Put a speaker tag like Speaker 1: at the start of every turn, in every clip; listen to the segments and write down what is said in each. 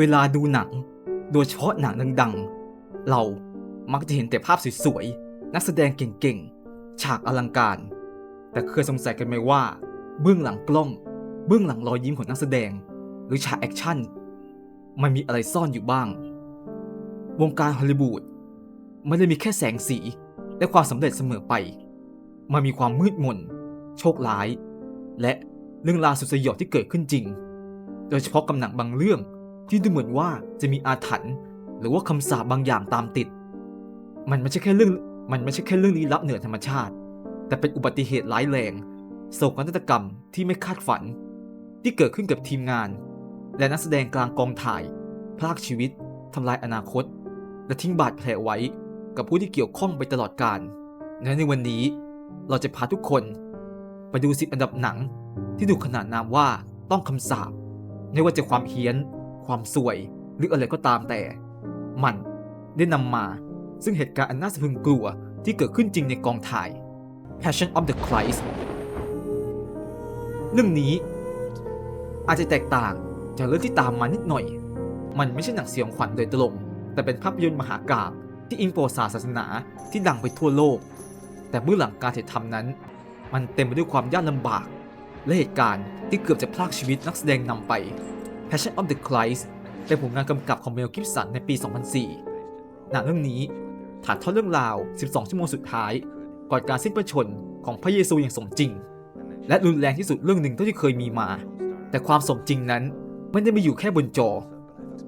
Speaker 1: เวลาดูหนัง โดยเฉพาะหนังดังๆ เรามักจะเห็นแต่ภาพสวยๆ นักแสดงเก่งๆ ฉากอลังการ แต่เคยสงสัยกันไหมว่า เบื้องหลังกล้อง เบื้องหลังรอยยิ้มของนักแสดง หรือฉากแอคชั่น มันมีอะไรซ่อนอยู่บ้าง วงการฮอลลีวูดไม่ได้มีแค่แสงสีและความสำเร็จเสมอไป มันมีความมืดมน โชคร้าย และเรื่องราวสุดสยดที่เกิดขึ้นจริง โดยเฉพาะกำหนังบางเรื่อง ที่ดูเหมือนว่าจะมีอาถรรพ์หรือว่าคำสาปบางอย่างตามติด มันไม่ใช่แค่เรื่องมันไม่ใช่แค่เรื่องลี้ลับเหนือธรรมชาติ แต่เป็นอุบัติเหตุร้ายแรงโศกนาฏกรรมที่ไม่คาดฝัน ที่เกิดขึ้นกับทีมงาน และนักแสดงกลางกองถ่าย พลากชีวิตทำลายอนาคต และทิ้งบาดแผลไว้กับผู้ที่เกี่ยวข้องไปตลอดกาลและในวันนี้เราจะพาทุกคน ไปดูสิบอันดับหนังที่ถูกขนานนามว่าต้องคำสาปไม่ว่าจะความเฮี้ยน ความสวย หรืออะไรก็ตามแต่ มันได้นำมา ซึ่งเหตุการณ์อันน่าสะพรึงกลัวที่เกิดขึ้นจริงในกองถ่าย Passion of the Christ เรื่องนี้ อาจจะแตกต่างจากเรื่องที่ตามมานิดหน่อย มันไม่ใช่หนังสยองขวัญโดยตรง แต่เป็นภาพยนตร์มหากาพย์ที่อิงปรศาสตร์ศาสนาที่ดังไปทั่วโลก แต่เบื้อหลังการถ่ายทำนั้น มันเต็มไปด้วยความยากลำบาก และเหตุการณ์ที่เกือบจะพลากชีวิตนักแสดงนำไป Passion of the Christ เป็นผลงานกำกับของเมลกิฟสันในปี 2004 หนังเรื่องนี้ถ่ายทอดเรื่องราว 12 ชั่วโมงสุดท้าย ก่อนการสิ้นพระชนของพระเยซูอย่างสมจริง และรุนแรงที่สุดเรื่องหนึ่งเท่าที่เคยมีมา แต่ความสมจริงนั้นไม่ได้มาอยู่แค่บนจอ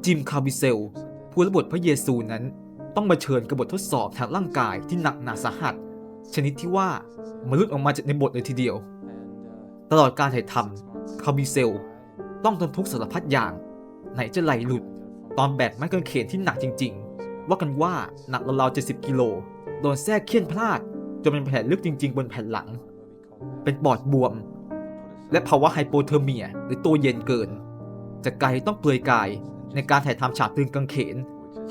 Speaker 1: จิมคาร์บิเซล ผู้รับบทพระเยซูนั้น ต้องมาเชิญกับบททดสอบทางร่างกายที่หนักหนาสาหัส ชนิดที่ว่ามนุษย์ออกมาจากในบทเลยทีเดียว ตลอดการถ่ายทำคาร์บิเซล ต้องทนทุกข์สารพัดอย่าง ไหนจะไหลหลุด ตอนแบกไม้กางเขนที่หนักจริง ๆ ว่ากันว่าหนักราวๆ70กิโล โดนแทรกเคี่ยนพลาด จนเป็นแผลลึกจริง ๆ บนแผ่นหลัง เป็นปอดบวม และภาวะไฮโปเทอร์เมีย หรือตัวเย็นเกิน จะกลต้องเปลือยกายในการถ่ายทำฉากตึงกางเขน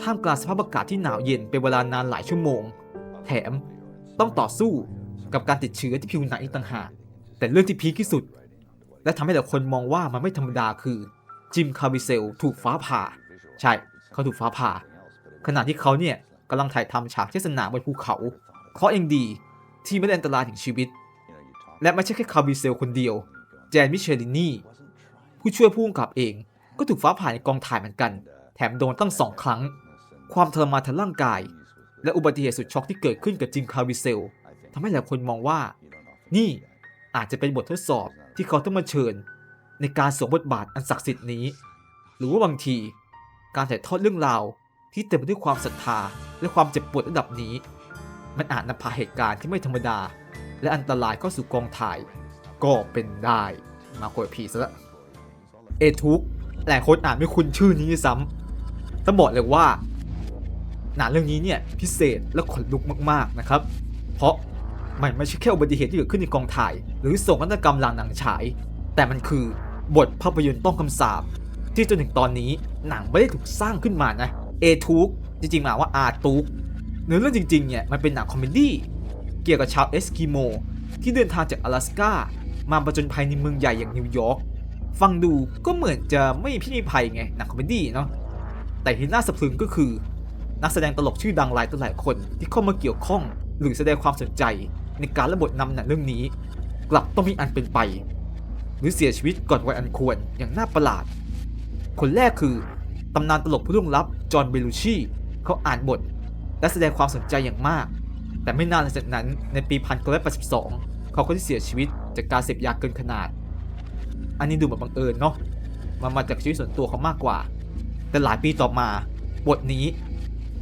Speaker 1: ท่ามกลางสภาพอากาศที่หนาวเย็นเป็นเวลานานหลายชั่วโมง แถมต้องต่อสู้กับการติดเชื้อที่ผิวหนังอีกต่างหากแต่เรื่องที่พีคที่สุด และทำให้หลายคนมองว่ามันไม่ธรรมดาคือจิมคาร์บิเซลถูกฟ้าผ่า ใช่เขาถูกฟ้าผ่า ขณะที่เขาเนี่ยกำลังถ่ายทำฉากเทศนาบนภูเขาเคราเองดีที่ไม่ได้อันตรายถึงชีวิต และไม่ใช่แค่คาร์บิเซลคนเดียว แจนมิเชลินีผู้ช่วยผู้กำกับเองก็ถูกฟ้าผ่าในกองถ่ายเหมือนกัน แถมโดนตั้งสองครั้ง ความทรมานทางร่างกาย และอุบัติเหตุสุดช็อกที่เกิดขึ้นกับจิมคาร์บิเซลทำให้หลายคนมองว่า นี่อาจจะเป็นบททดสอบ ที่เขาต้องมาเชิญในการสวมบทบาทอันศักดิ์สิทธิ์นี้ หรือว่าบางทีการถ่ายทอดเรื่องราวที่เต็มไปด้วยความศรัทธาและความเจ็บปวดระดับนี้ มันอาจนำพาเหตุการณ์ที่ไม่ธรรมดา และอันตรายเข้าสู่กองถ่าย ก็เป็นได้มาโคยพีซะละเอทุกหลายคนอ่านไม่คุ้นชื่อนี้ด้วยซ้ำต้องบอกเลยว่าหนังเรื่องนี้เนี่ยพิเศษและขนลุกมากๆนะครับ เพราะ มันไม่ใช่แค่อุบัติเหตุที่เกิดขึ้นในกองถ่าย หรือโศกนาฏกรรมหลังหนังฉาย แต่มันคือบทภาพยนตร์ต้องคำสาปที่จนถึงตอนนี้หนังไม่ได้ถูกสร้างขึ้นมานะเอทุกจริงๆหมายว่าอาตุกเนื้อเรื่องจริงๆเนี่ยมันเป็นหนังคอมเมดี้เกี่ยวกับชาวเอสกิโมที่เดินทางจาก阿拉สกามาประจนภัยในเมืองใหญ่อย่างนิวยอร์กฟังดูก็เหมือนจะไม่มีพิธีภัยไงหนังคอมเมดี้เนาะแต่ที่น่าสะพรึงก็คือ นักแสดงตลกชื่อดังหลายต่อหลายคนที่เข้ามาเกี่ยวข้องหรือแสดงความสนใจ ในการระบทนำหนังเรื่องนี้ กลับต้องมีอันเป็นไป หรือเสียชีวิตก่อนวัยอันควรอย่างน่าประหลาด คนแรกคือตำนานตลกผู้ล่วงลับจอห์นเบลูชีเขาอ่านบท และแสดงความสนใจอย่างมาก แต่ไม่นานหลังจากนั้นในปี 1982 เขาก็ได้เสียชีวิตจากการเสพยาเกินขนาด อันนี้ดูเหมือนบังเอิญเนาะมันมาจากชีวิตส่วนตัวเขามากกว่า แต่หลายปีต่อมาบทนี้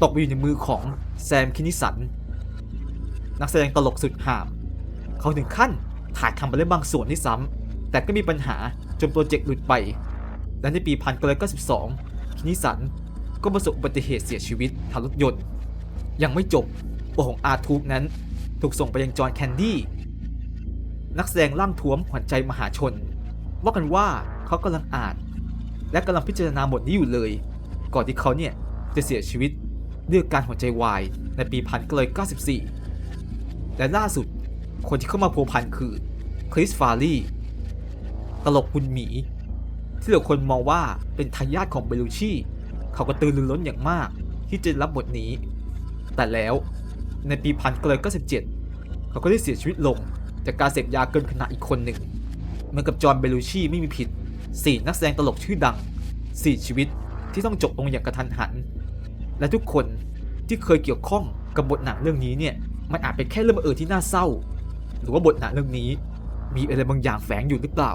Speaker 1: ตกไปอยู่ในมือของแซมคินิสัน นักแสดงตลกสุดห่าม เขาถึงขั้นถ่ายทำไปได้บางส่วนที่ซ้ำแต่ก็มีปัญหาจนโปรเจกต์หลุดไป และในปี 1992คินิสันก็ประสบอุบัติเหตุเสียชีวิตทางรถยนต์ ยังไม่จบตัวของอาร์ทูกนั้นถูกส่งไปยังจอห์นแคนดี้นักแสดงร่างท้วมขวัญใจมหาชน ว่ากันว่าเขากำลังอ่าน และกำลังพิจารณาบทนี้อยู่เลย ก่อนที่เขาเนี่ยจะเสียชีวิตด้วยอาการหัวใจวายในปี 1994 และล่าสุดคนที่เข้ามาพัวพันคือคริสฟารีตลกคุณหมี ที่หลายคนมองว่าเป็นทายาทของเบลูชีเขาก็ตื่นรือร้นอย่างมากที่จะรับบทนี้ แต่แล้วในปี1997เขาก็ได้เสียชีวิตลง จากการเสพยาเกินขนาดอีกคนหนึ่งเหมือนกับจอห์นเบลูชีไม่มีผิดสี่นักแสดงตลกชื่อดังสี่ชีวิตที่ต้องจบลงอย่างกระทันหัน และทุกคนที่เคยเกี่ยวข้องกับบทหนังเรื่องนี้เนี่ย มันอาจเป็นแค่เรื่องบังเอิญที่น่าเศร้า หรือว่าบทหนังเรื่องนี้ มีอะไรบางอย่างแฝงอยู่หรือเปล่า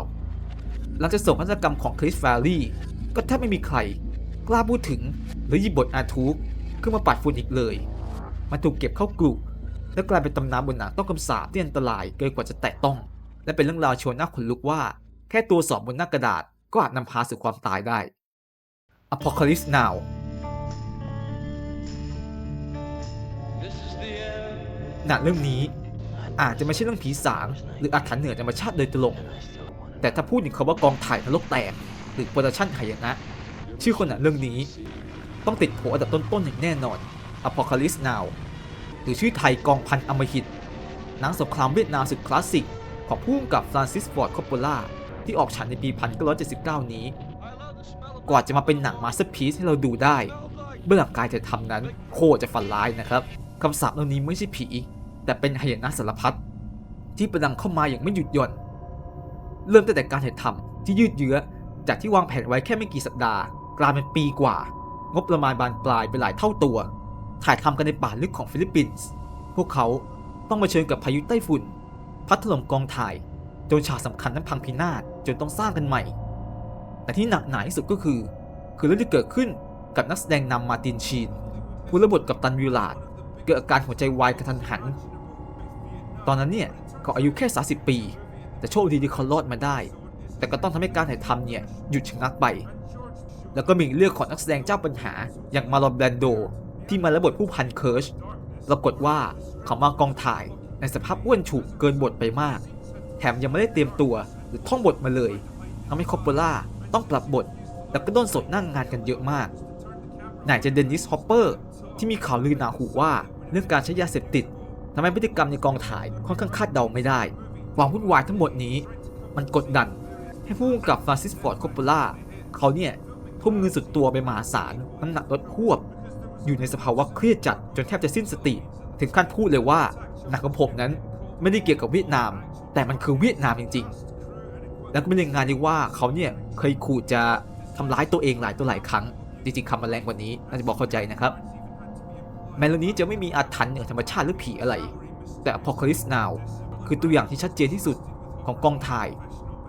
Speaker 1: หลังจากโศกนาฏกรรมของคริสแฟลลี่ก็แทบไม่มีใคร กล้าพูดถึงหรือหยิบบทอาทูกขึ้นมาปัดฝุ่นอีกเลย มันถูกเก็บเข้ากลุ่และกลายเป็นตำนานบนหนังต้องคำสาปที่อันตรายเกินกว่าจะแตะต้อง และเป็นเรื่องราวชวนน่าขนลุกว่า แค่ตัวสอบบนหน้ากระดาษก็อาจนำพาสู่ความตายได้ Apocalypse Now หนังเรื่องนี้อาจจะไม่ใช่เรื่องผีสางหรืออาถรรพ์เหนือธรรมชาติโดยตรงแต่ถ้าพูดถึงคำว่ากองถ่ายนรกแตกหรือโปรดักชั่นหายนะ ชื่อคนหนังเรื่องนี้ ต้องติดโผอันดับต้นๆอย่างแน่นอน Apocalypse Now หรือชื่อไทยกองพันอมหิตหนังสงครามเวียดนามสุดคลาสสิกของผู้กำกับฟรานซิสฟอร์ดคอปโปล่าที่ออกฉายในปี 1979 นี้ กว่าจะมาเป็นหนังมาสเตอร์พีซให้เราดูได้ เบื้องหลังการจะทำนั้นโคตรจะฝันร้ายนะครับ คำสาปเหล่านี้ไม่ใช่ผี แต่เป็นหายนะสารพัดที่ประดังเข้ามาอย่างไม่หยุดหย่อนเริ่มตั้งแต่การถ่ายทำที่ยืดเยื้อจากที่วางแผนไว้แค่ไม่กี่สัปดาห์กลายเป็นปีกว่า งบประมาณบานปลายไปหลายเท่าตัว ถ่ายทำกันในป่าลึกของฟิลิปปินส์พวกเขาต้องมาเผชิญกับพายุไต้ฝุ่น พัดถล่มกองถ่ายจนฉากสำคัญนั้นพังพินาศจนต้องสร้างกันใหม่ แต่ที่หนักหนาที่สุดก็คือ คือเรื่องที่เกิดขึ้นกับนักแสดงนำมาตินชีนผู้รับบทกับตันวิลลาร์ด เกิดอาการหัวใจวายกระทันหัน ตอนนั้นเนี่ยเขาอายุแค่ 30 ปี แต่โชคดีที่เขารอดมาได้ แต่ก็ต้องทำให้การถ่ายทำเนี่ยหยุดชะงักไป แล้วก็มีเรื่องของนักแสดงเจ้าปัญหาอย่างมาลอนแบรนโด ที่มารับทผู้พันเคิร์ชปรากฏว่าเขามากองถ่ายในสภาพอ้วนฉุกเกินบทไปมาก แถมยังไม่ได้เตรียมตัวหรือท่องบทมาเลยทำให้คอปโปล่าต้องปรับบท แล้วก็โดนสดนั่งงานกันเยอะมากไหนจะเดนนิสฮอปเปอร์ ที่มีข่าวลือหนาหูว่าเรื่องการใช้ยาเสพติดทำให้พฤติกรรมในกองถ่ายค่อนข้างคาดเดาไม่ได้ความวุ่นวายทั้งหมดนี้ มันกดดัน ให้ผู้กำกับฟรานซิสฟอร์ดคอปโปล่าเขาเนี่ยทุ่มเงินสุดตัวไปมหาศาลน้ำหนักลดหวบ อยู่ในสภาวะเครียดจัดจนแทบจะสิ้นสติ ถึงขั้นพูดเลยว่าหนังของผมนั้นไม่ได้เกี่ยวกับเวียดนาม แต่มันคือเวียดนามจริง ๆ แล้วก็ไม่ได้งานที่ว่าเขาเนี่ยเคยขู่จะทำร้ายตัวเองหลายตัวหลายครั้ง จริงๆคำมันแรงกว่านี้น่าจะบอกเข้าใจนะครับ แม้เรื่องนี้จะไม่มีอาถรรพ์เหนือธรรมชาติหรือผีอะไร แต่ Apocalypse Now คือตัวอย่างที่ชัดเจนที่สุดของกองถ่าย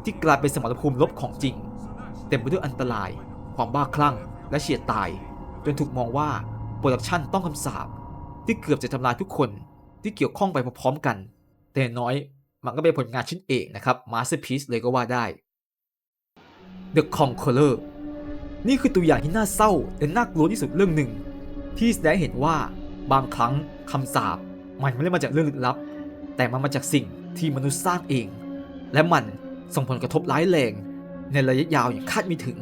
Speaker 1: ที่กลายเป็นสมรภูมิรบของจริง เต็มไปด้วยอันตราย ความบ้าคลั่ง และเฉียดตาย จนถูกมองว่าโปรดักชันต้องคำสาปที่เกือบจะทำลายทุกคนที่เกี่ยวข้องไปพร้อมๆกัน แต่น้อยมันก็เป็นผลงานชิ้นเอกนะครับ Masterpiece เลยก็ว่าได้ The Conqueror นี่คือตัวอย่างที่น่าเศร้าและน่ากลัวที่สุดเรื่องหนึ่ง ที่แสดงเห็นว่า บางครั้งคำสาปมันไม่ได้มาจากเรื่องลึกลับ แต่มันมาจากสิ่งที่มนุษย์สร้างเอง และมันส่งผลกระทบร้ายแรง ในระยะยาวอย่างคาดไม่ถึง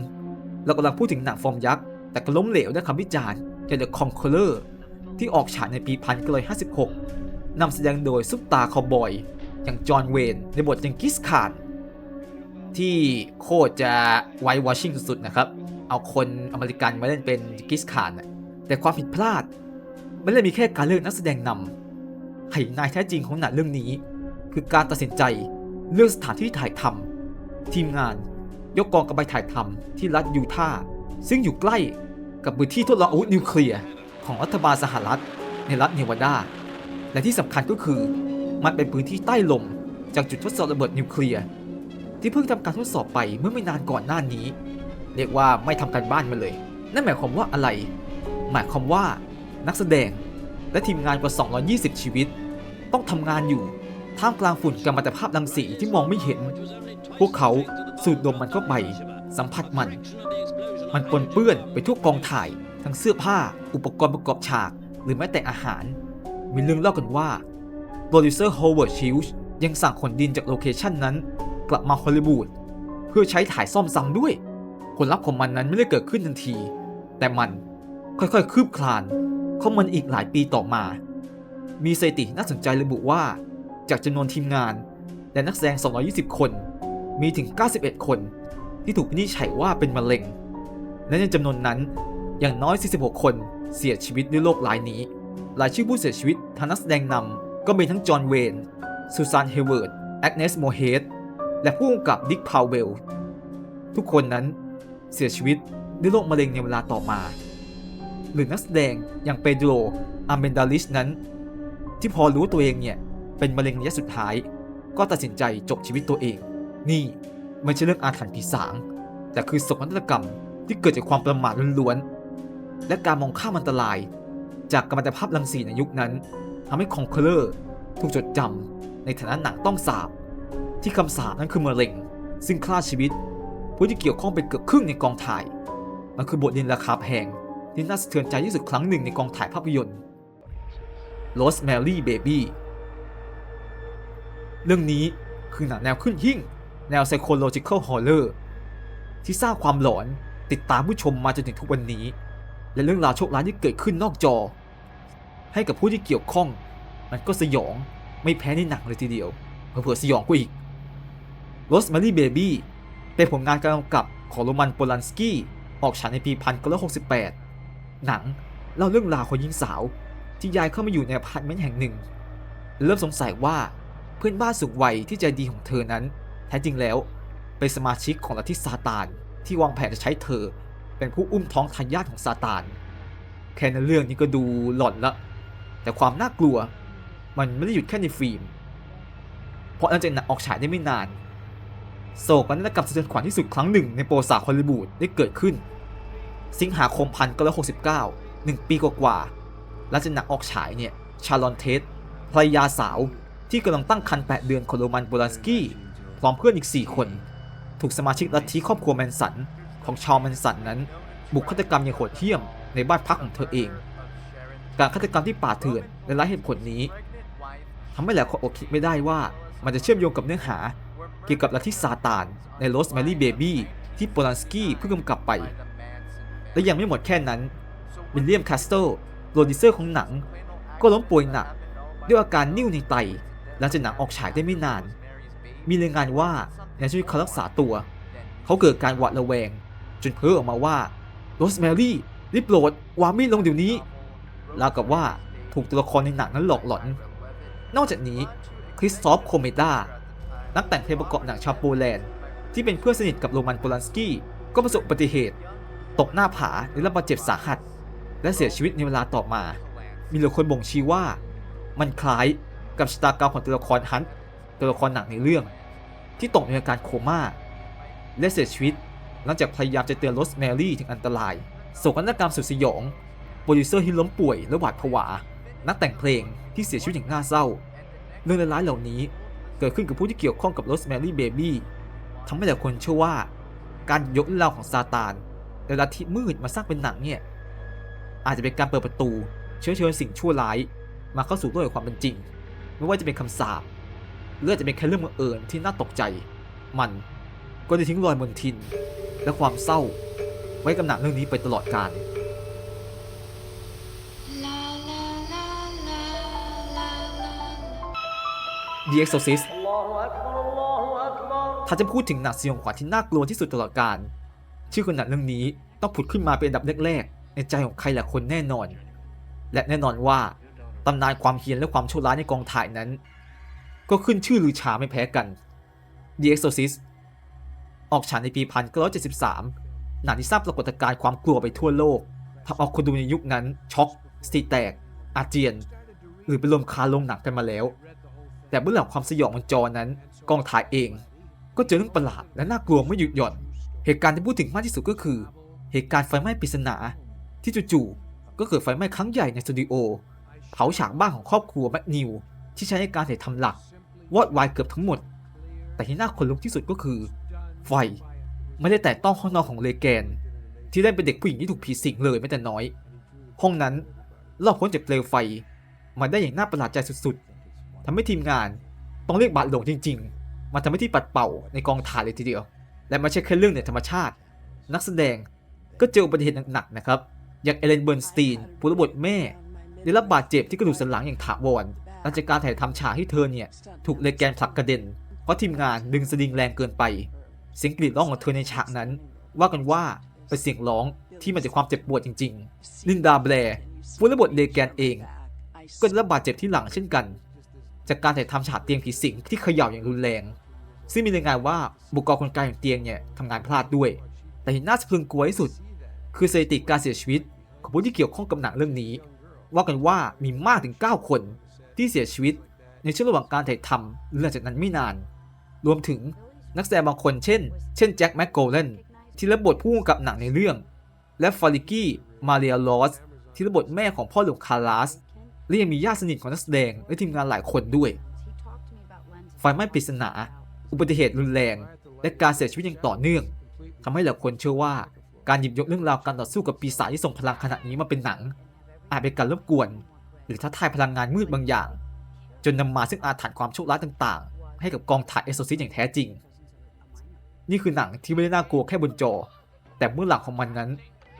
Speaker 1: เรากำลังพูดถึงหนังฟอร์มยักษ์ แต่ก็ล้มเหลวด้วยคำวิจารณ์จาก The Conqueror ที่ออกฉายในปี 1956นำแสดงโดยซุปตาคาวบอยอย่างจอห์นเวนในบทยังกิสคานที่โคตรจะไวท์วอชิงสุดๆนะครับ เอาคนอเมริกันมาเล่นเป็นกิสคานแต่ความผิดพลาด ไม่ได้มีแค่การเลือกนักแสดงนำไห่นายแท้จริงของหนังเรื่องนี้ คือการตัดสินใจเลือกสถานที่ถ่ายทำทีมงานยกกองกำไปถ่ายทำที่รัฐยูทาห์ซึ่งอยู่ใกล้กับพื้นที่ทดลองอาวุธนิวเคลียร์ของรัฐบาลสหรัฐในรัฐเนวาดา และที่สำคัญก็คือมันเป็นพื้นที่ใต้ลมจากจุดทดสอบระเบิดนิวเคลียร์ที่เพิ่งทำการทดสอบไปเมื่อไม่นานก่อนหน้านี้ เรียกว่าไม่ทำการบ้านมาเลย นั่นหมายความว่าอะไร หมายความว่า นักแสดง และทีมงานกว่า 220 ชีวิต ต้องทำงานอยู่ท่ามกลางฝุ่นกัมมันตภาพรังสีที่มองไม่เห็น พวกเขาสูดดมมันเข้าไป สัมผัสมัน มันปนเปื้อนไปทั่วกองถ่าย ทั้งเสื้อผ้า อุปกรณ์ประกอบฉาก หรือแม้แต่อาหาร มีเรื่องเล่ากันว่าโปรดิวเซอร์โฮเวิร์ดชิลส์ยังสั่งขนดินจากโลเคชันนั้น กลับมาฮอลลีวูดเพื่อใช้ถ่ายซ่อมซ้ำด้วย ผลลัพธ์ของมันนั้นไม่ได้เกิดขึ้นทันที แต่มันค่อยๆคืบคลาน ข้ามันอีกหลายปีต่อมา มีสถิติน่าสนใจระบุว่า จากจำนวนทีมงาน และนักแสดง 220 คน มีถึง 91 คนที่ที่ถูกวินิจฉัยว่าเป็นมะเร็ง และในจำนวนนั้นอย่างน้อย 46 คนเสียชีวิตด้วยโรคร้ายนี้ รายชื่อผู้เสียชีวิตทางนักแสดงนำก็มีทั้งจอห์นเวนซูซานเฮเวิร์ดแอกเนสโมเฮดและผู้กำกับดิกพาวเวล ทุกคนนั้นเสียชีวิตด้วยโรคมะเร็งในเวลาต่อมา หรือนักแสดงอย่างเปโดรอาเมนดาลิชนั้น ที่พอรู้ตัวเองเนี่ย เป็นมะเร็งระยะสุดท้าย ก็ตัดสินใจจบชีวิตตัวเอง นี่ไม่ใช่เรื่องอาถรรพ์ผีสาง แต่คือโศกนาฏกรรมที่เกิดจากความประมาทล้วนๆและการมองข้ามอันตราย จากกัมมันตภาพรังสีในยุคนั้นทำให้คองเคลอร์ถูกจดจำในฐานะหนังต้องสาบ ที่คำสาปนั้นคือมะเร็ง ซึ่งฆ่าชีวิตผู้ที่เกี่ยวข้องเป็นเกือบครึ่งในกองถ่าย มันคือบทเรียนราคาแพง ที่น่าสะเทือนใจที่สุดครั้งหนึ่งในกองถ่ายภาพยนตร์ Rosemary Baby เรื่องนี้คือหนังแนวขึ้นหิ่ง แนว psychological horror ที่สร้างความหลอนติดตามผู้ชมมาจนถึงทุกวันนี้ และเรื่องราวโชคร้ายที่เกิดขึ้นนอกจอ ให้กับผู้ที่เกี่ยวข้อง มันก็สยองไม่แพ้ในหนังเลยทีเดียวเผื่อสยองกว่าอีก Rosemary Baby เป็นผลงานการกำกับของโรมันโปลันสกี้ออกฉายในปี 1968 หนังเล่าเรื่องราวของหญิงสาว ที่ย้ายเข้ามาอยู่ในอพาร์ตเมนต์แห่งหนึ่ง เริ่มสงสัยว่าเพื่อนบ้านสูงวัยที่ใจดีของเธอนั้น แท้จริงแล้ว เป็นสมาชิกของลัทธิซาตาน ที่วางแผนจะใช้เธอ เป็นผู้อุ้มท้องทายาทของซาตาน แค่ในเรื่องนี้ก็ดูหลอนละ แต่ความน่ากลัว มันไม่ได้หยุดแค่ในฟิล์ม เพราะหลังจากหนังออกฉายได้ไม่นาน โศกนาฏกรรมสะเทือนขวัญที่สุดครั้งหนึ่งในประวัติศาสตร์ฮอลลีวูดได้เกิดขึ้น สิงหาคม1969หกสิบเก้าหนึ่งปีกว่าๆหลังจากหนังออกฉายเนี่ยชาลอนเทสภรรยาสาวที่กำลังตั้งครรภ์8เดือนของโรมันโบลันสกี้พร้อมเพื่อนอีก 4 คน ถูกสมาชิกลัทธิครอบครัวแมนสัน ของชาวแมนสันนั้น บุกฆาตกรรมอย่างโหดเหี้ยมในบ้านพักของเธอเอง การฆาตกรรมที่ป่าเถื่อนและไร้เหตุผลนี้ทำให้หลายคนอดคิดไม่ได้ว่ามันจะเชื่อมโยงกับเนื้อหา เกี่ยวกับลัทธิซาตานใน Rosemary Baby ที่โปลันสกี้เพิ่งกำกับไป และยังไม่หมดแค่นั้นวิลเลียมคาสเตโปรดิวเซอร์ของหนัง ก็ล้มป่วยหนัก ด้วยอาการนิ่วในไต หลังจากหนังออกฉายได้ไม่นาน มีรายงานว่าในช่วงเขารักษาตัว เขาเกิดการหวาดระแวง จนเพ้อออกมาว่าโรสแมรี่รีบโปรดวางมีดลงเดี๋ยวนี้ราวกับว่าถูกตัวละครในหนังนั้นหลอกหลอน นอกจากนี้คริสตอฟโคเมดานักแต่งเพลงประกอบหนังชาวโปแลนด์ที่เป็นเพื่อนสนิทกับโรมันโปลันสกี้ก็ประสบอุบัติเหตุ ตกหน้าผาได้รับบาดเจ็บสาหัส และเสียชีวิตในเวลาต่อมา มีหลายคนบ่งชี้ว่า มันคล้ายกับชะตากรรมของตัวละครฮันต์ตัวละครหนังในเรื่อง ที่ตกในอาการโคม่า และเสียชีวิต หลังจากพยายามจะเตือนโรสแมรี่ถึงอันตรายโศกนาฏกรรมสุดสยองโปรดิวเซอร์ที่ล้มป่วยและหวาดผวา นักแต่งเพลงที่เสียชีวิตอย่างน่าเศร้า เรื่องร้ายๆเหล่านี้เกิดขึ้นกับผู้ที่เกี่ยวข้องกับโรสแมรี่เบบี้ทำให้หลายคนเชื่อว่า การยกเล่าของซาตาน และลัทธิมืดมาสร้างเป็นหนังเนี่ยอาจจะเป็นการเปิดประตู เชื้อเชิญสิ่งชั่วร้าย มาเข้าสู่โลกแห่งความเป็นจริง ไม่ว่าจะเป็นคำสาปหรือจะเป็นแค่เรื่องบังเอิญที่น่าตกใจ มันก็ได้ทิ้งรอยมนทิน และความเศร้า ไว้กับหนังเรื่องนี้ไปตลอดกาล The Exorcist ถ้าจะพูดถึงหนังสยองขวัญที่น่ากลัวที่สุดตลอดกาล ชื่อของหนังเรื่องนี้ต้องผุดขึ้นมาเป็นอันดับแรกๆในใจของใครหลายคนแน่นอน และแน่นอนว่าตำนานความเฮี้ยนและความชั่วร้ายในกองถ่ายนั้น ก็ขึ้นชื่อลือชาไม่แพ้กัน The Exorcist ออกฉายในปี1973 หนังที่สร้างปรากฏการณ์ความกลัวไปทั่วโลกทำเอาคนดูในยุคนั้นช็อกสติแตก อาเจียน หรือเป็นลมคาลงหนังกันมาแล้ว แต่เบื้องหลังความสยองบนจอนั้นกองถ่ายเอง ก็เจอเรื่องประหลาดและน่ากลัวไม่หยุดหย่อน เหตุการณ์ที่พูดถึงมากที่สุดก็คือ เหตุการณ์ไฟไหม้ปริศนา ที่จู่ๆก็เกิดไฟไหม้ครั้งใหญ่ในสตูดิโอเผาฉากบ้านของครอบครัวแมคนิวที่ใช้ในการถ่ายทำหลักวอดวายเกือบทั้งหมด แต่ที่น่าขนลุกที่สุดก็คือ ไฟไม่ได้แตะต้องห้องนอนของเลแกน ที่เล่นเป็นเด็กผู้หญิงที่ถูกผีสิงเลยแม้แต่น้อย ห้องนั้นรอดพ้นจากเปลวไฟมาได้อย่างน่าประหลาดใจสุดๆทำให้ทีมงานต้องเรียกบาทหลวงจริง ๆ มาทำให้ที่ปัดเป่าในกองถ่ายเลยทีเดียว และไม่ใช่แค่เรื่องในธรรมชาติ นักแสดงก็เจออุบัติเหตุหนักๆนะครับ อย่างเอเลนเบิร์นสตีนผู้รับบทแม่ ได้รับบาดเจ็บที่กระดูกสันหลังอย่างถาวรหลังจากการถ่ายทำฉากที่เธอเนี่ย ถูกเลแกนผลักกระเด็น เพราะทีมงานดึงสลิงแรงเกินไป เสียงกรีดร้องของเธอในฉากนั้น ว่ากันว่าเป็นเสียงร้องที่มาจากความเจ็บปวดจริงๆลินดาแบร์ผู้รับบทเลแกนเอง ก็ได้รับบาดเจ็บที่หลังเช่นกัน จากการถ่ายทำฉากเตียงผีสิงที่เขย่าอย่างรุนแรง ซึ่งมีรายงานว่าบุกรคนกลางของเตียงเนี่ยทำงานพลาดด้วย แต่ที่น่าสะพรึงกลัวที่สุด คือสถิติการเสียชีวิตของผู้ที่เกี่ยวข้องกับหนังเรื่องนี้ ว่ากันว่ามีมากถึง 9 คนที่เสียชีวิตในช่วงระหว่างการถ่ายทำหลังจากนั้นไม่นาน รวมถึงนักแสดงบางคนเช่น เช่นแจ็คแมคโกลเลนที่รับบทผู้กำกับหนังในเรื่อง และฟาริกี้มาเรียลอสที่รับบทแม่ของพ่อหลวงคาราสและยังมีญาติสนิทของนักแสดงและทีมงานหลายคนด้วย ไฟไหม้ปริศนา อุบัติเหตุรุนแรง และการเสียชีวิตอย่างต่อเนื่องทำให้หลายคนเชื่อว่าการหยิบยกเรื่องราวการต่อสู้กับปีศาจที่ทรงพลังขนาดนี้มาเป็นหนัง อาจเป็นการรบกวน หรือท้าทายพลังงานมืดบางอย่าง จนนำมาซึ่งอาถรรพ์ความโชคร้ายต่างๆ ให้กับกองถ่ายเอโซซิสอย่างแท้จริง นี่คือหนังที่ไม่ได้น่ากลัวแค่บนจอ แต่เมื่อหลังของมันนั้น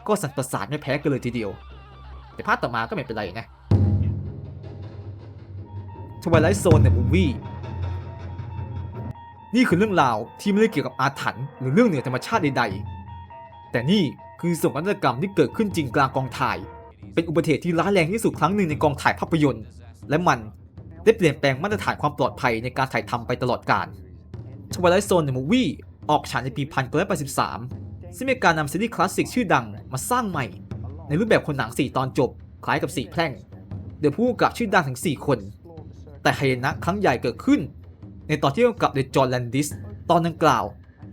Speaker 1: ก็สั่นประสาทไม่แพ้กันเลยทีเดียว แต่ภาคต่อมาก็ไม่เป็นไรนะ Twilight Zone The Movie นี่ นี่คือเรื่องราวที่ไม่ได้เกี่ยวกับอาถรรพ์หรือเรื่องเหนือธรรมชาติใดๆ แต่นี่คือโศกนาฏกรรมที่เกิดขึ้นจริงกลางกองถ่าย เป็นอุบัติเหตุที่ร้ายแรงที่สุดครั้งหนึ่งในกองถ่ายภาพยนตร์ และมันได้เปลี่ยนแปลงมาตรฐานความปลอดภัยในการถ่ายทำไปตลอดกาล Twilight Zone The Movie ออกฉายในปี 1983 ซึ่งเป็นการนำซีรีส์คลาสสิกชื่อดังมาสร้างใหม่ ในรูปแบบคนหนัง 4 ตอนจบ คล้ายกับ 4 แพร่งโดยผู้กำกับชื่อดังถึง 4 คน แต่หายนะครั้งใหญ่เกิดขึ้น ในตอนที่กำกับโดยจอร์แลนดิส ตอนดังกล่าว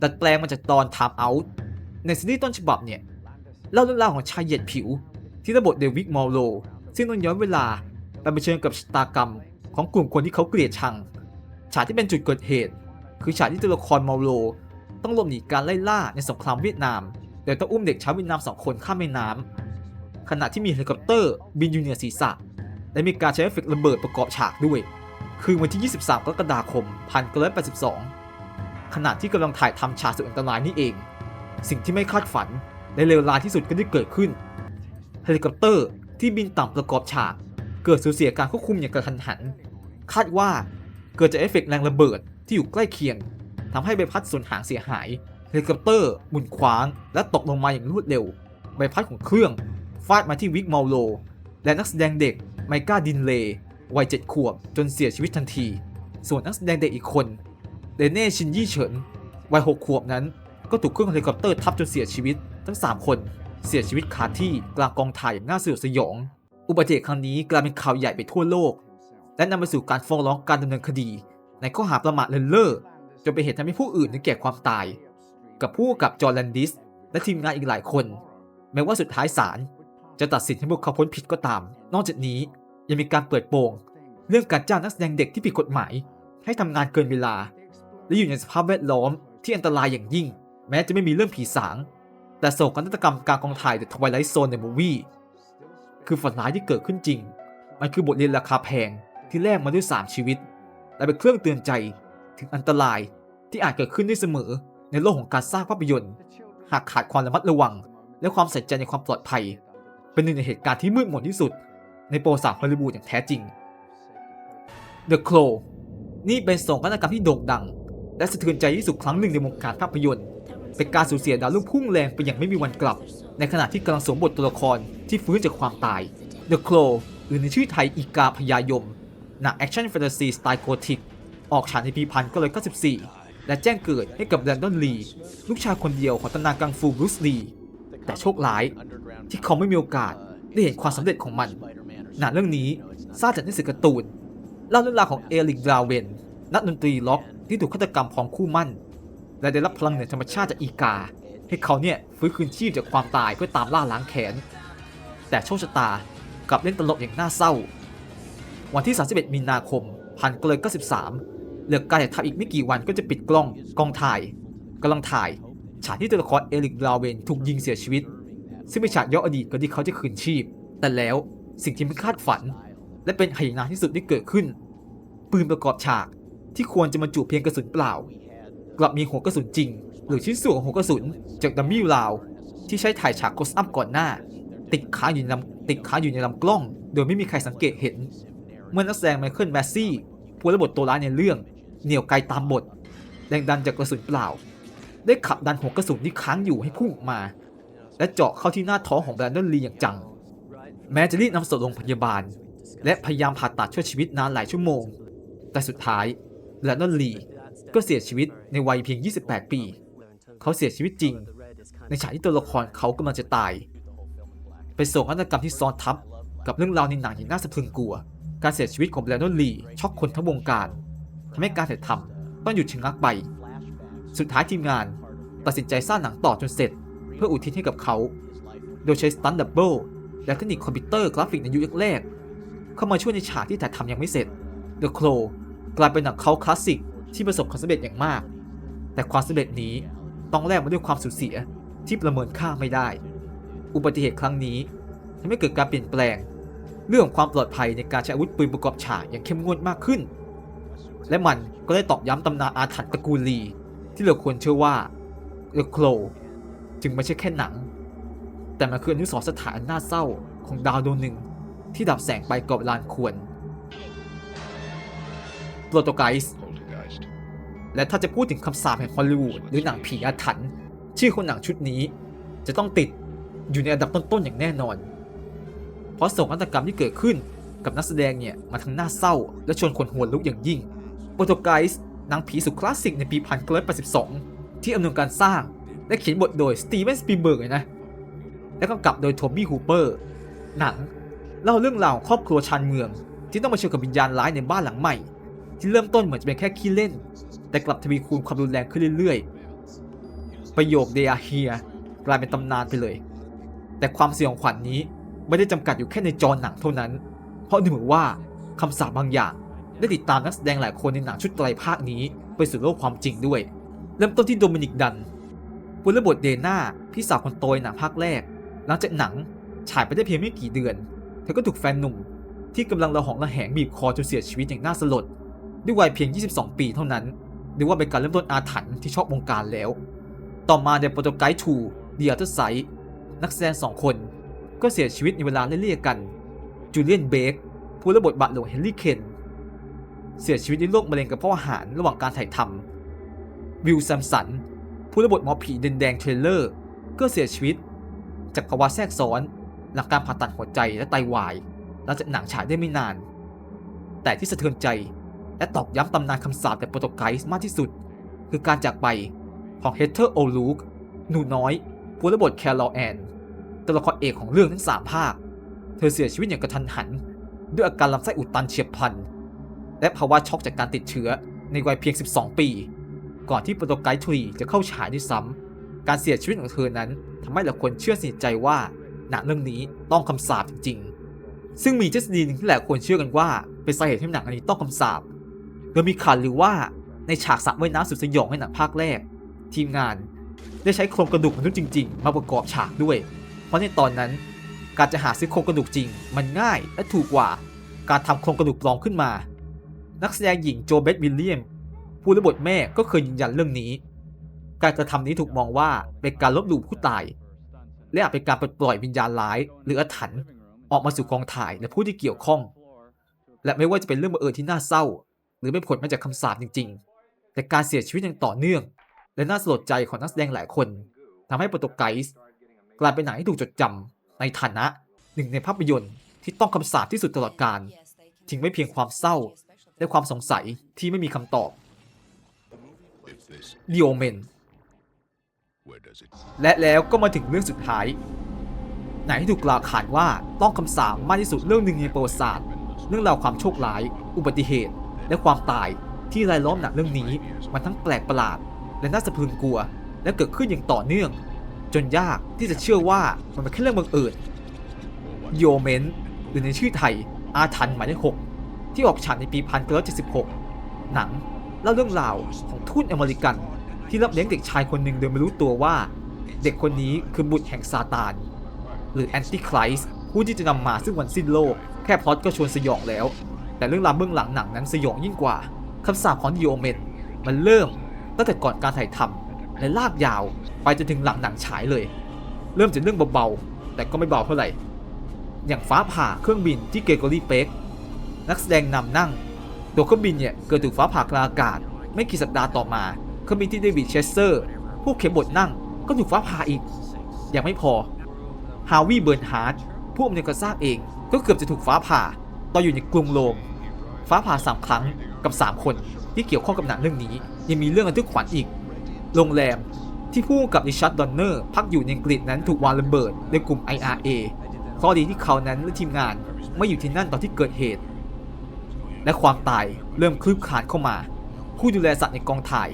Speaker 1: ดัดแปลงมาจากตอน Time Out ในซีรีส์ต้นฉบับเนี่ย เล่าเรื่องราวของชายเหยียดผิว ที่ระบทเดวิดมอลโล ซึ่งต้องย้อนเวลาไปเผชิญกับชะตากรรม ของกลุ่มคนที่เขาเกลียดชัง ฉากที่เป็นจุดเกิดเหตุ คือฉากที่ตัวละครมอลโล ต้องหลบหนีการไล่ล่าในสงครามเวียดนามโดยต้องอุ้มเด็กชาวเวียดนามสองคนข้ามแม่น้ำขณะที่มีเฮลิคอปเตอร์บินอยู่เหนือศีรษะและมีการใช้เอฟเฟกต์ระเบิดประกอบฉากด้วย คือวันที่ 23 กรกฎาคม 1982 ขณะที่กำลังถ่ายทำฉากสุดอันตรายนี่เอง สิ่งที่ไม่คาดฝันและเลวร้ายที่สุดก็ได้เกิดขึ้น เฮลิคอปเตอร์ที่บินต่ำประกอบฉาก เกิดสูญเสียการควบคุมอย่างกระทันหัน คาดว่าเกิดจากเอฟเฟกต์แรงระเบิดที่อยู่ใกล้เคียงทำให้ใบพัดส่วนหางเสียหาย เฮลิคอปเตอร์หมุนคว้าง และตกลงมาอย่างรวดเร็ว ใบพัดของเครื่องฟาดมาที่วิกมอลโล และนักแสดงเด็กไมก้าดินเลย์ วัยเจ็ดขวบจนเสียชีวิตทันที ส่วนนักแสดงเด็กอีกคนเรเน่ชินยี่เฉินวัยหกขวบนั้นก็ถูกเครื่องเฮลิคอปเตอร์ทับจนเสียชีวิต ทั้ง 3 คนเสียชีวิตคาที่กลางกองถ่ายอย่างน่าสยดสยอง อุบัติเหตุครั้งนี้กลายเป็นข่าวใหญ่ไปทั่วโลก และนำไปสู่การฟ้องร้องการดำเนินคดี ในข้อหาประมาทเลินเล่อจนเป็นเหตุทำให้ผู้อื่นถึงแก่ความตาย กับผู้กับจอร์แลนดิส และทีมงานอีกหลายคน แม้ว่าสุดท้ายศาลจะตัดสินให้พวกเขาพ้นผิดก็ตาม นอกจากนี้ ยังมีการเปิดโปงเรื่องการจ้างนักแสดงเด็กที่ผิดกฎหมาย ให้ทำงานเกินเวลา และอยู่ในสภาพแวดล้อมที่อันตรายอย่างยิ่ง แม้จะไม่มีเรื่องผีสาง แต่โศกนาฏกรรมการกองถ่าย The Twilight Zone ในมูวี่คือฝันร้ายที่เกิดขึ้นจริง มันคือบทเรียนราคาแพงที่แลกมาด้วย 3 ชีวิต และเป็นเครื่องเตือนใจถึงอันตรายที่อาจเกิดขึ้นได้เสมอในโลกของการสร้างภาพยนตร์ หากขาดความระมัดระวัง และความใส่ใจในความปลอดภัย เป็นหนึ่งในเหตุการณ์ที่มืดมนที่สุด ในประวัติศาสตร์ฮอลลีวูดอย่างแท้จริง The Crow นี่เป็นโศกนาฏกรรมที่โด่งดัง และสะเทือนใจที่สุดครั้งหนึ่งในวงการภาพยนตร์ เป็นการสูญเสียดาวรุ่งพุ่งแรงไปอย่างไม่มีวันกลับ ในขณะที่กำลังสวมบทตัวละครที่ฟื้นจากความตาย The Crow หรือในชื่อไทยอีกาพยายม หนังแอคชั่นแฟนตาซีสไตล์โกธิก ออกฉายในปี1994และแจ้งเกิดให้กับแรนดอนลีลูกชายคนเดียวของตำนานกังฟูบรูซลีแต่โชคร้าย ที่เขาไม่มีโอกาสได้เห็นความสำเร็จของมัน หนังเรื่องนี้สร้างจากนังสือการ์ตูนเล่าเรื่องราวของเอริกดราเวนนักดนตรีล็อกที่ถูกฆาตกรรมของคู่มั่น และได้รับพลังเหนือธรรมชาติจากอีกา ให้เขาเนี่ยฟื้นคืนชีพจากความตายเพื่อตามล่าล้างแค้นแต่โชคชะตากลับเล่นตลกอย่างน่าเศร้า วันที่ 31 มีนาคม1993เหลือการถ่ายทำอีกไม่กี่วันก็จะปิดกล้องกองถ่ายกำลังถ่ายฉากที่ตัวละครเอริกดราเวนถูกยิงเสียชีวิต ซึ่งเป็นฉากย้อนอดีตก่อนที่เขาจะคืนชีพ แต่แล้ว สิ่งที่ไม่คาดฝัน และเป็นหายนะที่สุดที่เกิดขึ้น ปืนประกอบฉากที่ควรจะบรรจุเพียงกระสุนเปล่า กลับมีหัวกระสุนจริง หรือชิ้นส่วนของหัวกระสุนจากดัมมี่ราว ที่ใช้ถ่ายฉากโคสอัพก่อนหน้า ติดค้างอยู่ในลำติดค้างอยู่ในลำกล้อง โดยไม่มีใครสังเกตเห็น เมื่อนักแสดงไมเคิลแมสซี่ผู้รับบทตัวร้ายในเรื่อง เหนี่ยวไกลตามบทแรงดันจากกระสุนเปล่า ได้ขับดันหัวกระสุนที่ค้างอยู่ให้พุ่งออกมา และเจาะเข้าที่หน้าท้องของแบรนดอนลีอย่างจัง แม้จะรีบนำส่งโรงพยาบาล และพยายามผ่าตัดช่วยชีวิตนานหลายชั่วโมง แต่สุดท้ายแบรนดอนลีก็เสียชีวิตในวัยเพียง 28 ปี เขาเสียชีวิตจริง ในฉากที่ตัวละครเขากำลังจะตายเป็นโศกนาฏกรรมที่ซ้อนทับกับเรื่องราวในหนังอย่างน่าสะพรึงกลัว การเสียชีวิตของแบรนดอนลีช็อกคนทั้งวงการทำให้การถ่ายทำต้องหยุดชะงักไป สุดท้ายทีมงานตัดสินใจสร้างหนังต่อจนเสร็จ เพื่ออุทิศให้กับเขา โดยใช้สตันดับเบิล และเทคนิคคอมพิวเตอร์กราฟิกในยุคแรกเข้ามาช่วยในฉากที่ถ่ายทำยังไม่เสร็จ The Crow กลายเป็นหนังเขาคลาสสิกที่ประสบความสำเร็จอย่างมาก แต่ความสำเร็จนี้ต้องแลกมาด้วยความสูญเสียที่ประเมินค่าไม่ได้ อุบัติเหตุครั้งนี้ทำให้เกิดการเปลี่ยนแปลง เรื่องของความปลอดภัยในการใช้อาวุธปืนประกอบฉากอย่างเข้มงวดมากขึ้น และมันก็ได้ตอกย้ำตำนานอาถรรพ์ตระกูลลี ที่เราควรเชื่อว่า The Crow จึงไม่ใช่แค่หนัง แต่มันคืออนุสรณ์สถานอันน่าเศร้าของดาวดวงหนึ่ง ที่ดับแสงไปก่อนเวลาอันควรโปรโตไกส์
Speaker 2: Poltergeist.
Speaker 1: และถ้าจะพูดถึงคำสาปแห่งฮอลลีวูดหรือหนังผีอาถรรพ์ชื่อของหนังชุดนี้ จะต้องติดอยู่ในอันดับต้นๆอย่างแน่นอน เพราะโศกนาฏกรรมที่เกิดขึ้นกับนักแสดงเนี่ยมาทั้งน่าเศร้า และชวนคนหัวลุกอย่างยิ่งโปรโตไกส์หนังผีสุดคลาสสิกในปี 1982 ที่อำนวยการสร้าง และเขียนบทโดยสตีเวนสปีลเบิร์กเลยนะ และกำกับโดยโทบี้ฮูเปอร์ หนังเล่าเรื่องราวครอบครัวชานเมือง ที่ต้องมาเชิญกับวิญญาณร้ายในบ้านหลังใหม่ ที่เริ่มต้นเหมือนจะเป็นแค่ขี้เล่น แต่กลับทวีคูณความรุนแรงขึ้นเรื่อยๆ ประโยค they are here กลายเป็นตำนานไปเลย แต่ความเสี่ยองขวัญนนี้ไม่ได้จำกัดอยู่แค่ในจอหนังเท่านั้น เพราะดูเหมือนว่าคำสาปบางอย่าง ได้ติดตามนักแสดงหลายคนในหนังชุดไตรภาคนี้ไปสู่โลกความจริงด้วย เริ่มต้นที่โดมินิกดันบทบทเดน่าพี่สาวคนโตในหนังภาคแรก หลังจากหนังฉายไปได้เพียงไม่กี่เดือน เธอก็ถูกแฟนหนุ่มที่กำลังระหองระแหงบีบคอจนเสียชีวิตอย่างน่าสลด ด้วยวัยเพียง 22 ปีเท่านั้นหรือว่าเป็นการเริ่มต้นอาถรรพ์ที่ชอบวงการแล้ว ต่อมาในโปรโตไกด์ทูเดียร์เตอร์ไซนักแสดงสองคน ก็เสียชีวิตในเวลาไล่เลี่ยกัน จูเลียนเบคผู้รับบทบาทหลวงเฮนรี่เคนเสียชีวิตด้วยโรคมะเร็งกระเพาะอาหารระหว่างการถ่ายทำวิลแซมสันผู้รับบทหมอผีเดนแดงเทรลเลอร์ ก็เสียชีวิต จากภาวะแทรกซ้อน หลังการผ่าตัดหัวใจและไตวายหลังจากหนังฉายได้ไม่นาน แต่ที่สะเทือนใจและตอกย้ำตำนานคำสาปแต่โปรโตไกส์มากที่สุด คือการจากไปของเฮเธอร์โอลูกหนูน้อยผู้รับบทแคลอแอนตัวละครเอกของเรื่องทั้ง 3 ภาค เธอเสียชีวิตอย่างกระทันหัน ด้วยอาการลำไส้อุดตันเฉียบพลัน และภาวะช็อกจากการติดเชื้อในวัยเพียง 12 ปี ก่อนที่โปรโตไกด์ทรีจะเข้าฉายด้วยซ้ำ การเสียชีวิตของเธอนั้นทำให้หลายคนเชื่อสนิทใจว่าหนังเรื่องนี้ต้องคำสาปจริงๆ ซึ่งมีทฤษฎีหนึ่งที่หลายคนเชื่อกันว่าเป็นสาเหตุที่หนังอันนี้ต้องคำสาปโดยมีข่าวหรือว่าในฉากสระว่ายน้ำสุดสยองในหนังภาคแรก ทีมงานได้ใช้โครงกระดูกมนุษย์จริง ๆ มาประกอบฉากด้วย เพราะในตอนนั้นการจะหาซื้อโครงกระดูกจริง มันง่ายและถูกกว่าการทำโครงกระดูกปลอมขึ้นมา นักแสดงหญิงโจเบตวิลเลียมผู้รับบทแม่ก็เคยยืนยันเรื่องนี้ การกระทำนี้ถูกมองว่าเป็นการลบหลู่ผู้ตาย และอาจเป็นการปลดปล่อยวิญญาณร้าย หรืออาถรรพ์ออกมาสู่กองถ่ายและผู้ที่เกี่ยวข้อง และไม่ว่าจะเป็นเรื่องบังเอิญที่น่าเศร้า หรือเป็นผลมาจากคำสาปจริง ๆ แต่การเสียชีวิตอย่างต่อเนื่อง และน่าสลดใจของนักแสดงหลายคนทำให้โปรโตไกส์กลายเป็นหนังที่ถูกจดจำในฐานะหนึ่งในภาพยนตร์ที่ต้องคำสาปที่สุดตลอดกาลทิ้งไม่เพียงความเศร้า และความสงสัยที่ไม่มีคำตอบ
Speaker 2: If this,
Speaker 1: ดิโอเมน
Speaker 2: where does it?
Speaker 1: และแล้วก็มาถึงเรื่องสุดท้าย ไหนที่ถูกกล่าวขานว่าต้องคำสาปมากที่สุดเรื่องหนึ่งในประวัติศาสตร์ เรื่องราวความโชคร้าย อุบัติเหตุ และความตายที่รายล้อมหนังเรื่องนี้ มันทั้งแปลกประหลาด และน่าสะพรึงกลัว และเกิดขึ้นอย่างต่อเนื่อง จนยากที่จะเชื่อว่ามันเป็นแค่เรื่องบังเอิญโยเมนหรือในชื่อไทยอาทันหมายเลขหกที่ออกฉายในปี 1976 หนังเล่าเรื่องราวของทูตอเมริกัน ที่รับเลี้ยงเด็กชายคนหนึ่งโดยไม่รู้ตัวว่า เด็กคนนี้คือบุตรแห่งซาตาน หรือแอนติคไลส์ผู้ที่จะนำมาซึ่งวันสิ้นโลก แค่พล็อตก็ชวนสยองแล้ว แต่เรื่องราวเบื้องหลังหนังนั้นสยองยิ่งกว่าคำสาปของดิโอเมนมันเริ่มตั้งแต่ก่อนการถ่ายทำและลากยาวไปจนถึงหลังหนังฉายเลย เริ่มจากเรื่องเบาๆแต่ก็ไม่เบาเท่าไหร่อย่างฟ้าผ่าเครื่องบินที่เกรโกรีเป๊กนักแสดงนำนั่งตัวเครื่องบินเนี่ยเกิดถูกฟ้าผ่ากลางอากาศ ไม่กี่สัปดาห์ต่อมา เครื่องบินที่เดวิดเชสเซอร์ผู้เขียนบทนั่งก็ถูกฟ้าผ่าอีก ยังไม่พอ ฮาวิเบิร์นฮาร์ดผู้อำนวยการสร้างเองก็เกือบจะถูกฟ้าผ่าตอนอยู่ในกรุงโรมฟ้าผ่าสามครั้งกับ 3 คนที่เกี่ยวข้องกับหนังเรื่องนี้ ยังมีเรื่องระทึกขวัญอีก โรงแรมที่ผู้กำกับดิชัดดอนเนอร์พักอยู่ในอังกฤษนั้นถูกวางระเบิดในกลุ่ม IRA ข้อดีที่เขานั้นและทีมงานไม่อยู่ที่นั่นตอนที่เกิดเหตุ และความตายเริ่มคลืบคลานเข้ามา ผู้ดูแลสัตว์ในกองถ่าย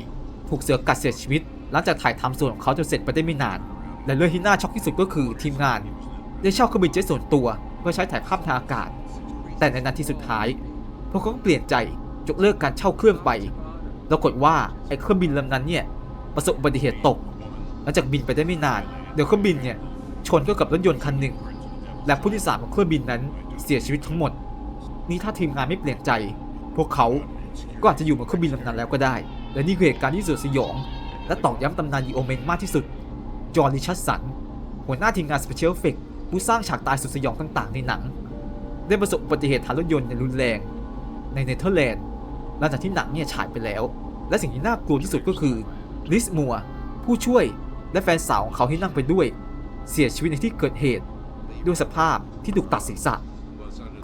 Speaker 1: ถูกเสือกัดเสียชีวิต หลังจากถ่ายทำส่วนของเขาจนเสร็จไปได้ไม่นาน และเรื่องที่น่าช็อกที่สุดก็คือทีมงานได้เช่าเครื่องบินเจ็ตส่วนตัว เพื่อใช้ถ่ายภาพทางอากาศ แต่ในนาทีสุดท้าย พวกเขาเปลี่ยนใจยกเลิกการเช่าเครื่องไปปรากฏว่าไอ้เครื่องบินลำนั้นเนี่ยประสบอุบัติเหตุตกหลังจากบินไปได้ไม่นาน เดี๋ยวเครื่องบินเนี่ยชนเข้ากับรถยนต์คันหนึ่ง และผู้โดยสารของเครื่องบินนั้นเสียชีวิตทั้งหมด นี่ถ้าทีมงานไม่เปลี่ยนใจ พวกเขาก็อาจจะอยู่บนเครื่องบินลำนั้นแล้วก็ได้ และนี่คือเหตุการณ์ที่สุดสยอง และตอกย้ำตำนานดีโอเมนมากที่สุด จอห์นริชัดสัน หัวหน้าทีมงานสเปเชียลเฟกผู้สร้างฉากตายสุดสยองต่างๆ ในหนัง ได้ประสบอุบัติเหตุทางรถยนต์อย่างรุนแรง ในเนเธอร์แลนด์หลังจากที่หนังเนี่ยฉายไปแล้ว และสิ่งที่น่ากลัวที่สุดก็คือลิสมัวผู้ช่วยและแฟนสาวของเขาที่นั่งไปด้วย เสียชีวิตในที่เกิดเหตุ ด้วยสภาพที่ถูกตัดศีรษะ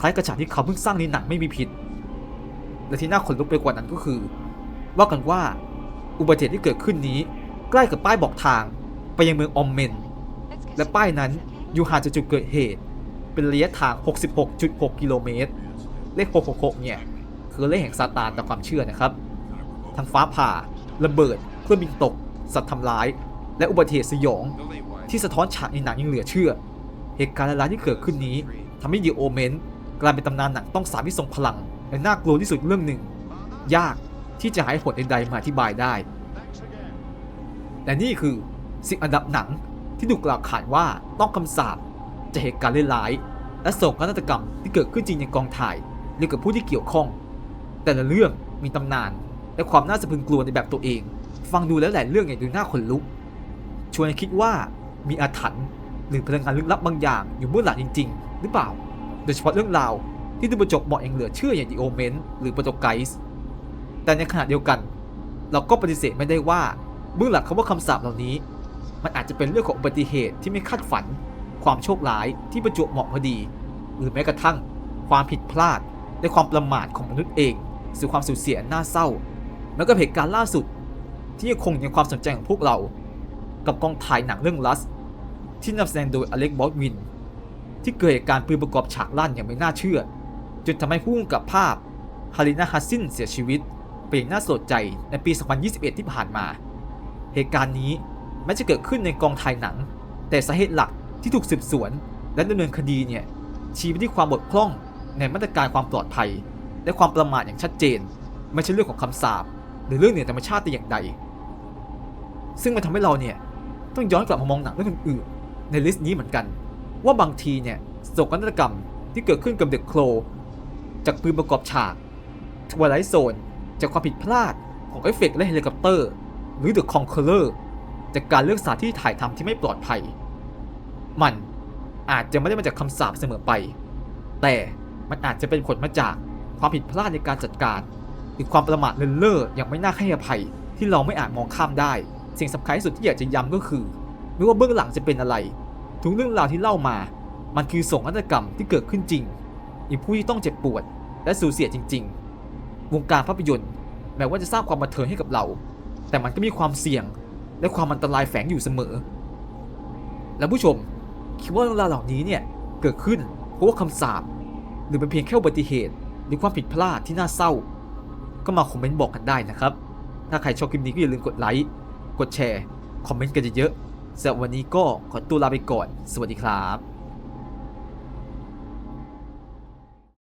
Speaker 1: คล้ายกับฉากที่เขาเพิ่งสร้างในหนังไม่มีผิด และที่น่าขนลุกไปกว่านั้นก็คือ ว่ากันว่า อุบัติเหตุที่เกิดขึ้นนี้ ใกล้กับป้ายบอกทางไปยังเมืองออมเมน และป้ายนั้นอยู่ห่างจากจุดเกิดเหตุ เป็นระยะทาง 66.6 กิโลเมตร เลข 666 เนี่ย คือเลขแห่งซาตานตามความเชื่อนะครับ ทั้งฟ้าผ่า ระเบิด เครื่องบินตก สัตว์ทำร้าย และอุบัติเหตุสยอง ที่สะท้อนฉากในหนังยังเหลือเชื่อ เหตุการณ์ร้ายที่เกิดขึ้นนี้ทำให้ดีโอเมนกลายเป็นตำนานหนังต้องสามที่ทรงพลังและน่ากลัวที่สุดเรื่องหนึ่ง ยาก ที่จะหาเหตุผลใดๆมาอธิบายได้ และนี่คือสิ่งอันดับหนังที่ถูกกล่าวขานว่าต้องคำสาปจากเหตุการณ์ร้าย และโศกนาฏกรรมที่เกิดขึ้นจริงในกองถ่ายหรือกับผู้ที่เกี่ยวข้อง แต่ละเรื่องมีตำนาน และความน่าสะพึงกลัวในแบบตัวเอง ฟังดูแล้วหลายเรื่องอย่างดูน่าขนลุก ชวนให้คิดว่ามีอาถรรพ์หรือพลังงานลึกลับบางอย่างอยู่เบื้องหลังจริง ๆ หรือเปล่า โดยเฉพาะเรื่องราวที่ดูประจบเหมาะอย่างเหลือเชื่ออย่างดีโอเมนหรือโปรโตไกส์ แต่ในขณะเดียวกัน เราก็ปฏิเสธไม่ได้ว่าเบื้องหลังคำว่าคำสาปเหล่านี้ มันอาจจะเป็นเรื่องของอุบัติเหตุที่ไม่คาดฝัน ความโชคร้ายที่ประจวบเหมาะพอดี หรือแม้กระทั่ง ความผิดพลาดและความประมาทของมนุษย์เอง สู่ความสูญเสียน่าเศร้า แล้วก็เหตุการณ์ล่าสุด ที่ยังคงยู่ในความสนใจของพวกเรา กับกองถ่ายหนังเรื่องลัส ที่นำแสดงโดยอเล็กบอสวิน ที่เกิดเหตุการณ์ปืนประกอบฉากลั่นอย่างไม่น่าเชื่อจนทำให้ผู้กำกับภาพฮารินาฮัสซินเสียชีวิต ไปอย่างน่าสลดใจในปี 2021 ที่ผ่านมา เหตุการณ์นี้แม้จะเกิดขึ้นในกองถ่ายหนัง แต่สาเหตุหลักที่ถูกสืบสวน และดำเนินคดีเนี่ยชี้ไปที่ความบกพร่องในมาตรการความปลอดภัย และความประมาทอย่างชัดเจน ไม่ใช่เรื่องของคำสาปหรือเรื่องเหนือธรรมชาติแต่อย่างใด ซึ่งมันทำให้เราเนี่ยต้องย้อนกลับมามองหนังเรื่องอื่นในลิสต์นี้เหมือนกัน ว่าบางทีเนี่ยโศกนาฏกรรมที่เกิดขึ้นกับเด็กโคลจากปืนประกอบฉากทวายไลท์โซน จากความผิดพลาดของเอฟเฟกต์และเฮลิคอปเตอร์ หรือ The Conqueror จากการเลือกสถานที่ถ่ายทำที่ไม่ปลอดภัย มันอาจจะไม่ได้มาจากคำสาปเสมอไป แต่มันอาจจะเป็นผลมาจากความผิดพลาดในการจัดการหรือความประมาทเลินเล่ออย่างไม่น่าให้อภัย ที่เราไม่อาจมองข้ามได้ สิ่งสำคัญที่สุดที่อยากจะย้ำก็คือ ไม่ว่าเบื้องหลังจะเป็นอะไร ทุกเรื่องราวที่เล่ามา มันคือโศกนาฏกรรมที่เกิดขึ้นจริงมีผู้ที่ต้องเจ็บปวดและสูญเสียจริง ๆ วงการภาพยนตร์แม้ว่าจะสร้างความบันเทิงให้กับเรา แต่มันก็มีความเสี่ยงและความอันตรายแฝงอยู่เสมอ แล้วผู้ชมคิดว่าเรื่องราวเหล่านี้เนี่ยเกิดขึ้นเพราะว่าคำสาปหรือเป็นเพียงแค่อุบัติเหตุ หรือความผิดพลาดที่น่าเศร้า ก็มาคอมเมนต์บอกกันได้นะครับ ถ้าใครชอบคลิปนี้ก็อย่าลืมกดไลค์กดแชร์ คอมเมนต์กันเยอะๆสำหรับวันนี้ก็ขอตัวลาไปก่อน สวัสดีครับ